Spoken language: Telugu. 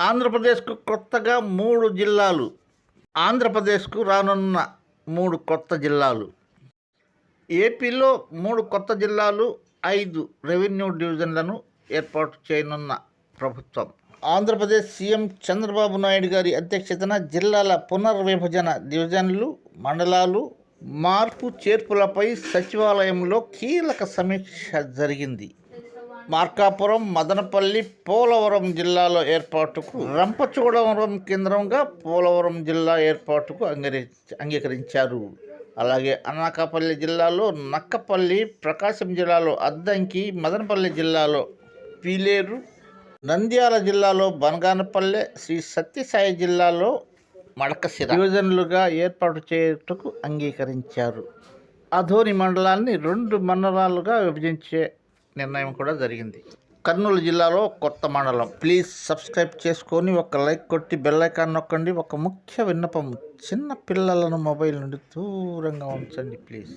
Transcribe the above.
ఆంధ్రప్రదేశ్కు కొత్తగా మూడు జిల్లాలు. ఆంధ్రప్రదేశ్కు రానున్న మూడు కొత్త జిల్లాలు. ఏపీలో మూడు కొత్త జిల్లాలు ఐదు రెవెన్యూ డివిజన్లను ఏర్పాటు చేయనున్న ప్రభుత్వం. ఆంధ్రప్రదేశ్ సీఎం చంద్రబాబు నాయుడు గారి అధ్యక్షతన జిల్లాల పునర్విభజన డివిజన్లు మండలాలు మార్పు చేర్పులపై సచివాలయంలో కీలక సమీక్ష జరిగింది. మార్కాపురం మదనపల్లి పోలవరం జిల్లాలో ఏర్పాటుకు రంపచోడవరం కేంద్రంగా పోలవరం జిల్లా ఏర్పాటుకు అంగీ అంగీకరించారు. అలాగే అనకాపల్లి జిల్లాలో నక్కపల్లి ప్రకాశం జిల్లాలో అద్దంకి మదనపల్లి జిల్లాలో పీలేరు నంద్యాల జిల్లాలో బనగానపల్లె శ్రీ సత్యసాయి జిల్లాలో మడకశిర డివిజన్లుగా ఏర్పాటు చేయుటకు అంగీకరించారు. అధోని మండలాన్ని రెండు మండలాలుగా విభజించే నిర్ణయం కూడా జరిగింది. కర్నూలు జిల్లాలో కొత్త మండలం. ప్లీజ్ సబ్స్క్రైబ్ చేసుకొని ఒక లైక్ కొట్టి బెల్లైకాన్ నొక్కండి. ఒక ముఖ్య విన్నపం చిన్న పిల్లలను మొబైల్ నుండి దూరంగా ఉంచండి ప్లీజ్.